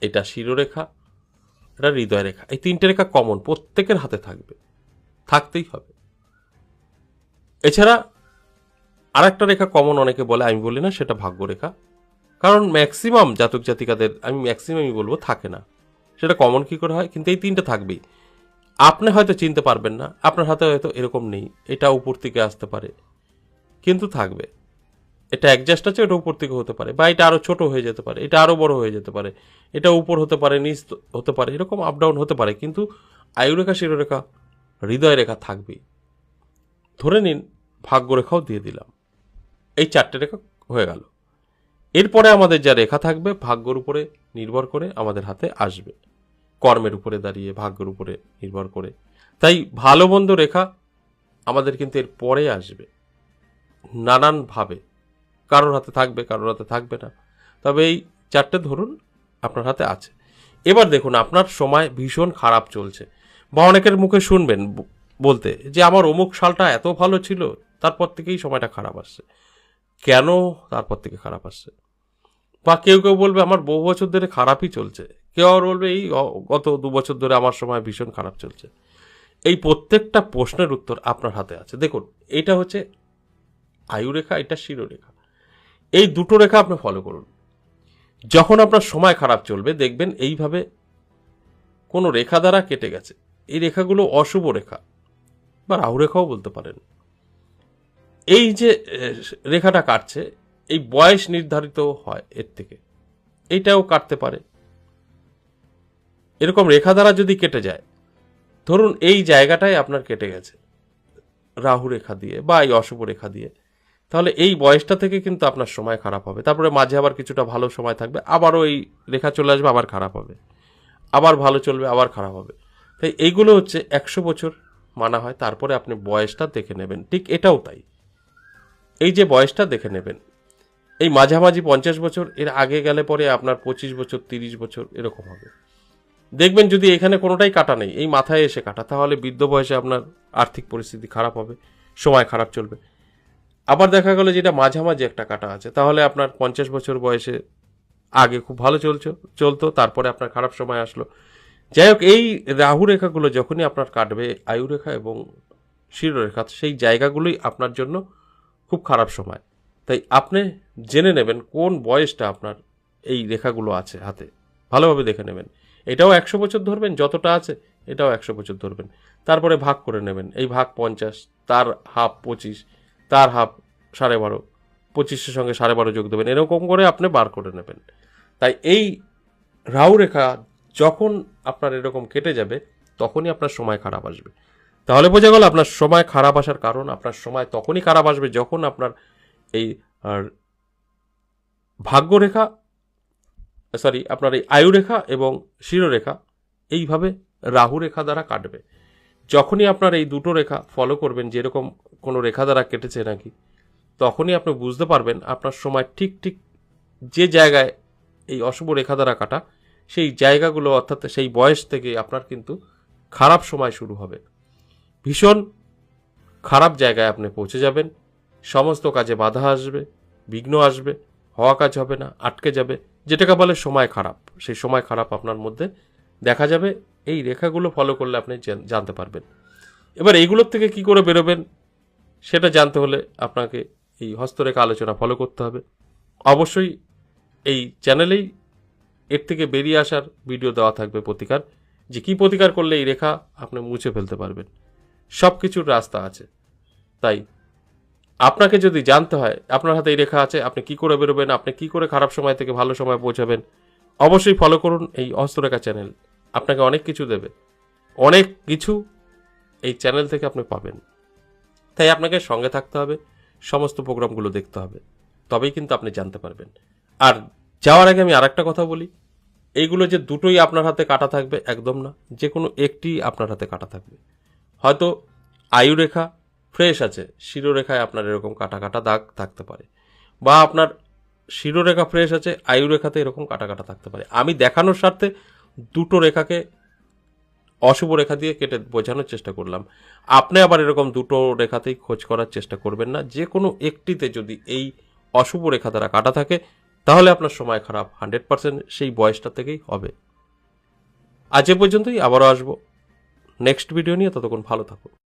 এটা শিরোরেখা, এটা হৃদয় রেখা এই তিনটে রেখা কমন প্রত্যেকের হাতে থাকবে। থাকতেই হবে। এছাড়া আরেকটা রেখা কমন অনেকে বলে, আমি বলি না, সেটা ভাগ্য রেখা কারণ ম্যাক্সিমাম জাতক জাতিকাদের, আমি ম্যাক্সিমামই বলব, থাকে না। সেটা কমন কি করে হয়? কিন্তু এই তিনটে থাকবেই। আপনি হয়তো চিনতে পারবেন না, আপনার হাতে হয়তো এরকম নেই, এটা উপর থেকে আসতে পারে, কিন্তু থাকবে। এটা অ্যাডজাস্ট আছে, এটা উপর থেকে হতে পারে। বা এটা আরও ছোট হয়ে যেতে পারে, এটা আরও বড় হয়ে যেতে পারে। এটা উপর হতে পারে, নিচ হতে পারে, এরকম আপ ডাউন হতে পারে। কিন্তু আয়ুরেখা, শিরোরেখা হৃদয় রেখা থাকবেই ধরে নিন, ভাগ্যরেখাও দিয়ে দিলাম। এই চারটে রেখা হয়ে গেল। এরপরে আমাদের যা রেখা থাকবে, ভাগ্যর উপরে নির্ভর করে আমাদের হাতে আসবে। কর্মের উপরে দাঁড়িয়ে, ভাগ্যের উপরে নির্ভর করে। তাই ভালো মন্দ রেখা আমাদের কিন্তু এর পরে আসবে। নানানভাবে। কারোর হাতে থাকবে, কারোর হাতে থাকবে না। তবে এই চারটে ধরুন আপনার হাতে আছে। এবার দেখুন, আপনার সময় ভীষণ খারাপ চলছে। বা অনেকের মুখে শুনবেন বলতে যে আমার অমুক সালটা এত ভালো ছিল, তারপর থেকেই সময়টা খারাপ আসছে। কেন তারপর থেকে খারাপ আসছে? বা কেউ কেউ বলবে, আমার বহু বছর ধরে খারাপই চলছে। কেউ আবার বলবে, এই গত দু বছর ধরে আমার সময় ভীষণ খারাপ চলছে। এই প্রত্যেকটা প্রশ্নের উত্তর আপনার হাতে আছে। দেখুন এটা হচ্ছে আয়ুরেখা, এটা শিরোরেখা। এই দুটো রেখা আপনি ফলো করুন। যখন আপনার সময় খারাপ চলবে, দেখবেন এইভাবে কোনো রেখা দ্বারা কেটে গেছে। এই রেখাগুলো অশুভ রেখা বা রাহু রেখাও বলতে পারেন। এই যে রেখাটা কাটছে, এই বয়স নির্ধারিত হয় এর থেকে। এইটাও কাটতে পারে। এরকম রেখা দ্বারা যদি কেটে যায়, ধরুন এই জায়গাটায় আপনার কেটে গেছে, রাহু রেখা দিয়ে বা এই অশুভ রেখা দিয়ে। তাহলে এই বয়সটা থেকে কিন্তু আপনার সময় খারাপ হবে। তারপরে মাঝে আবার কিছুটা ভালো সময় থাকবে, আবারও এই রেখা চলে আসবে, আবার খারাপ হবে। আবার ভালো চলবে, আবার খারাপ হবে। তাই এইগুলো হচ্ছে একশো বছর মানা হয়, তারপরে আপনি বয়সটা দেখে নেবেন। ঠিক এটাও তাই। এই যে বয়সটা দেখে নেবেন, এই মাঝামাঝি পঞ্চাশ বছর, এর আগে গেলে পরে আপনার পঁচিশ বছর, তিরিশ বছর, এরকম হবে। দেখবেন যদি এখানে কোনোটাই কাটা নেই, এই মাথায় এসে কাটা, তাহলে বৃদ্ধ বয়সে আপনার আর্থিক পরিস্থিতি খারাপ হবে, সময় খারাপ চলবে। আবার দেখা গেল যেটা মাঝামাঝি একটা কাটা আছে। তাহলে আপনার পঞ্চাশ বছর বয়সে আগে খুব ভালো চলছো, চলতো, তারপরে আপনার খারাপ সময় আসলো। যাই হোক, এই রাহু রেখাগুলো যখনই আপনার কাটবে আয়ুরেখা এবং শিরোরেখা সেই জায়গাগুলোই আপনার জন্য খুব খারাপ সময়। তাই আপনি জেনে নেবেন কোন বয়সটা আপনার এই রেখাগুলো আছে হাতে। ভালোভাবে দেখে নেবেন। এটাও একশো বছর ধরবেন, যতটা আছে এটাও একশো বছর ধরবেন। তারপরে ভাগ করে নেবেন। এই ভাগ পঞ্চাশ, তার হাফ পঁচিশ তার হাফ সাড়ে বারো, পঁচিশের সঙ্গে সাড়ে বারো যোগ দেবেন। এরকম করে আপনি বার করে নেবেন। তাই এই রাহু রেখা যখন আপনার এরকম কেটে যাবে, তখনই আপনার সময় খারাপ আসবে। তাহলে বোঝা গেল আপনার সময় খারাপ আসার কারণ, আপনার সময় তখনই খারাপ আসবে যখন আপনার এই, আর ভাগ্যরেখা সরি, আপনার এই আয়ুরেখা এবং শিরোরেখা এইভাবে রাহু রেখা দ্বারা কাটবে। যখনই আপনার এই দুটো রেখা ফলো করবেন, যেরকম কোনো রেখা দ্বারা কেটেছে নাকি? তখনই আপনি বুঝতে পারবেন আপনার সময় ঠিক ঠিক যে জায়গায় এই অশুভ রেখা দ্বারা কাটা, সেই জায়গাগুলো অর্থাৎ সেই বয়স থেকে আপনার কিন্তু খারাপ সময় শুরু হবে। ভীষণ খারাপ জায়গায় আপনি পৌঁছে যাবেন, সমস্ত কাজে বাধা আসবে, বিঘ্ন আসবে, হওয়া কাজ হবে না, আটকে যাবে, যেটাকে বলে সময় খারাপ। সেই সময় খারাপ আপনার মধ্যে দেখা যাবে, এই রেখাগুলো ফলো করলে আপনি জানতে পারবেন। এবার এইগুলোর থেকে কি করে বেরোবেন? সেটা জানতে হলে আপনাকে এই হস্তরেখা আলোচনা ফলো করতে হবে। অবশ্যই এই চ্যানেলেই এর থেকে বেরিয়ে আসার ভিডিও দেওয়া থাকবে প্রতিকার, যে কী প্রতিকার করলে এই রেখা আপনি মুছে ফেলতে পারবেন। সব কিছুর রাস্তা আছে। তাই আপনাকে যদি জানতে হয়, আপনার হাতে এই রেখা আছে, আপনি কি করে বেরোবেন, আপনি কি করে খারাপ সময় থেকে ভালো সময় পৌঁছাবেন, অবশ্যই ফলো করুন এই হস্তরেখা চ্যানেল আপনাকে অনেক কিছু দেবে। অনেক কিছু এই চ্যানেল থেকে আপনি পাবেন। তাই আপনাকে সঙ্গে থাকতে হবে, সমস্ত প্রোগ্রামগুলো দেখতে হবে। তবেই কিন্তু আপনি জানতে পারবেন। আর যাওয়ার আগে আমি আরেকটা কথা বলি। এইগুলো যে দুটোই আপনার হাতে কাটা থাকবে, একদম না। যে কোনো একটি আপনার হাতে কাটা থাকবে। হয়তো আয়ুরেখা ফ্রেশ আছে, শিরোরেখায় আপনার এরকম কাটা কাটা দাগ থাকতে পারে। বা আপনার শিরোরেখা ফ্রেশ আছে আয়ুরেখাতে এরকম কাটা কাটা থাকতে পারে। আমি দেখানোর স্বার্থে দুটো রেখাকে অশুভ রেখা দিয়ে কেটে বোঝানোর চেষ্টা করলাম। আপনি আবার এরকম দুটো রেখাতেই খোঁজ করার চেষ্টা করবেন না। যে কোনো একটিতে যদি এই অশুভ রেখা দ্বারা কাটা থাকে, তাহলে আপনার সময় খারাপ। হান্ড্রেড পার্সেন্ট সেই বয়সটা থেকেই হবে। আজ এ পর্যন্তই, আবারও আসব। নেক্সট ভিডিও নিয়ে ততক্ষণ ভালো থাকুন।